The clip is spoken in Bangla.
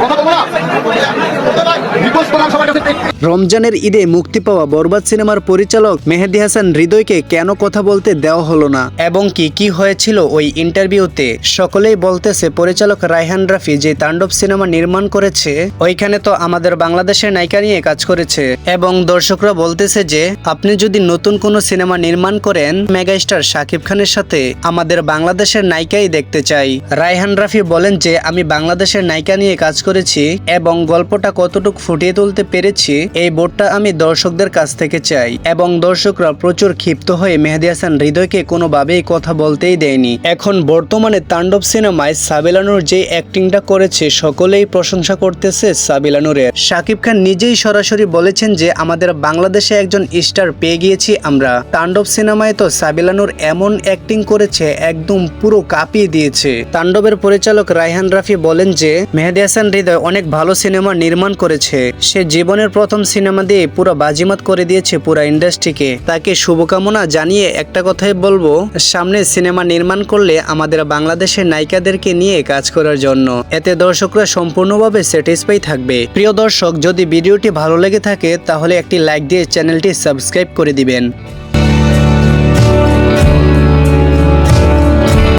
গত রমজানের ঈদে মুক্তি পাওয়া বরবাদ সিনেমার পরিচালক মেহেদি হাসান হৃদয়কে কেন কথা বলতে দেওয়া হলো না? এবং কি কি হয়েছিল ওই ইন্টারভিউতে? সকলেই বলতেছে, পরিচালক রায়হান রাফি যে তাণ্ডব সিনেমা নির্মাণ করেছে, ওইখানে তো আমাদের বাংলাদেশের নায়িকা নিয়ে কাজ করেছে। এবং দর্শকরা বলতেছে যে, আপনি যদি নতুন কোনো সিনেমা নির্মাণ করেন, মেগাস্টার শাকিব খানের সাথে আমাদের বাংলাদেশের নায়িকাই দেখতে চাই। রায়হান রাফি বলেন যে, আমি বাংলাদেশের নায়িকা নিয়ে কাজ করেছি এবং গল্পটা কতটুকু ফুটিয়ে তুলতে পেরেছি এই বোর্ডটা আমি দর্শকদের কাছ থেকে চাই এবং দর্শকরা প্রচুর ক্ষিপ্ত হয়ে মেহেদি হাসান হৃদয়কে কোনোভাবেই কথা বলতেই দেয়নি। এখন বর্তমানে তাণ্ডব সিনেমায় সাবিলানুর যে অ্যাক্টিংটা করেছে, সকলেই প্রশংসা করতেছে সাবিলানুরের। শাকিব খান নিজেই সরাসরি বলেছেন যে, আমাদের বাংলাদেশে একজন স্টার পেয়ে গিয়েছি আমরা। তাণ্ডব সিনেমায় তো সাবিলানুর এমন অ্যাক্টিং করেছে, একদম পুরো কাঁপিয়ে দিয়েছে। তাণ্ডবের পরিচালক রায়হান রাফি বলেন যে, মেহেদি হাসান হৃদয় অনেক ভালো সিনেমা নির্মাণ করেছে। সে জীবনের প্রথম সিনেমা দিয়ে পুরো বাজিমাত করে দিয়েছে পুরো ইন্ডাস্ট্রিকে। তাকে শুভকামনা জানিয়ে একটা কথাই বলব, সামনে সিনেমা নির্মাণ করলে আমাদের বাংলাদেশের নায়িকাদেরকে নিয়ে কাজ করার জন্য। এতে দর্শকরা সম্পূর্ণভাবে স্যাটিসফাই থাকবে। প্রিয় দর্শক, যদি ভিডিওটি ভালো লেগে থাকে, তাহলে একটি লাইক দিয়ে চ্যানেলটি সাবস্ক্রাইব করে দিবেন।